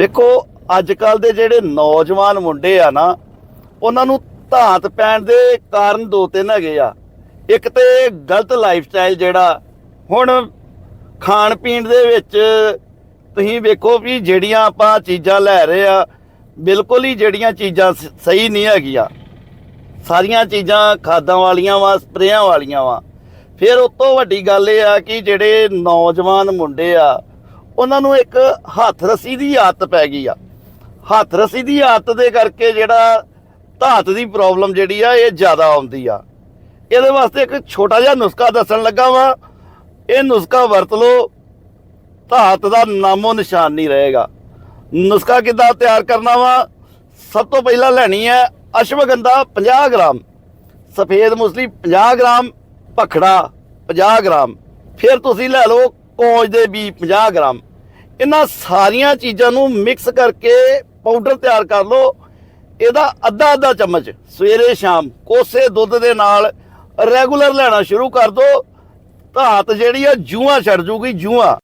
ਵੇਖੋ ਅੱਜ ਕੱਲ ਦੇ ਜਿਹੜੇ ਨੌਜਵਾਨ ਮੁੰਡੇ ਆ ਨਾ, ਉਹਨਾਂ ਨੂੰ ਧਾਤ ਪੈਣ ਦੇ ਕਾਰਨ ਦੋ ਤਿੰਨ ਹੈਗੇ ਆ। ਇੱਕ ਤੇ ਗਲਤ ਲਾਈਫ ਸਟਾਈਲ ਜਿਹੜਾ, ਹੁਣ ਖਾਣ ਪੀਣ ਦੇ ਵਿੱਚ ਤੁਸੀਂ ਵੇਖੋ ਵੀ ਜਿਹੜੀਆਂ ਆਪਾਂ ਚੀਜ਼ਾਂ ਲੈ ਰਹੇ ਆ, ਬਿਲਕੁਲ ਹੀ ਜਿਹੜੀਆਂ ਚੀਜ਼ਾਂ ਸ- ਸਹੀ ਨਹੀਂ ਹੈਗੀਆਂ। ਸਾਰੀਆਂ ਚੀਜ਼ਾਂ ਖਾਦਾਂ ਵਾਲੀਆਂ ਵਾ, ਸਪਰੇਆਂ ਵਾਲੀਆਂ ਵਾ। ਫਿਰ ਉਸ ਤੋਂ ਵੱਡੀ ਗੱਲ ਇਹ ਆ ਕਿ ਜਿਹੜੇ ਨੌਜਵਾਨ ਮੁੰਡੇ ਆ ਉਹਨਾਂ ਨੂੰ ਇੱਕ ਹੱਥ ਰੱਸੀ ਦੀ ਆਦਤ ਪੈ ਗਈ ਆ। ਹੱਥ ਰੱਸੀ ਦੀ ਆਦਤ ਦੇ ਕਰਕੇ ਜਿਹੜਾ ਧਾਤ ਦੀ ਪ੍ਰੋਬਲਮ ਜਿਹੜੀ ਆ, ਇਹ ਜ਼ਿਆਦਾ ਆਉਂਦੀ ਆ। ਇਹਦੇ ਵਾਸਤੇ ਇੱਕ ਛੋਟਾ ਜਿਹਾ ਨੁਸਖਾ ਦੱਸਣ ਲੱਗਾ ਵਾਂ। ਇਹ ਨੁਸਖਾ ਵਰਤ ਲਓ, ਧਾਤ ਦਾ ਨਾਮੋ ਨਿਸ਼ਾਨ ਨਹੀਂ ਰਹੇਗਾ। ਨੁਸਖਾ ਕਿੱਦਾਂ ਤਿਆਰ ਕਰਨਾ ਵਾ? ਸਭ ਤੋਂ ਪਹਿਲਾਂ ਲੈਣੀ ਹੈ ਅਸ਼ਵਗੰਧਾ 50 ਗ੍ਰਾਮ, ਸਫੇਦ ਮੁਸਲੀ 50 ਗ੍ਰਾਮ, ਭਖੜਾ 50 ਗ੍ਰਾਮ। ਫਿਰ ਤੁਸੀਂ ਲੈ ਲਓ ਕੌਂਜ ਦੇ ਬੀ 50 ਗ੍ਰਾਮ। ਇਹਨਾਂ ਸਾਰੀਆਂ ਚੀਜ਼ਾਂ ਨੂੰ ਮਿਕਸ ਕਰਕੇ ਪਾਊਡਰ ਤਿਆਰ ਕਰ ਲਓ। ਇਹਦਾ ਅੱਧਾ ਅੱਧਾ ਚਮਚ ਸਵੇਰੇ ਸ਼ਾਮ ਕੋਸੇ ਦੁੱਧ ਦੇ ਨਾਲ ਰੈਗੂਲਰ ਲੈਣਾ ਸ਼ੁਰੂ ਕਰ ਦਿਓ। ਧਾਤ ਜਿਹੜੀ ਆ, ਜੂਆਂ ਛੱਡ ਜੂਗੀ, ਜੂਆਂ।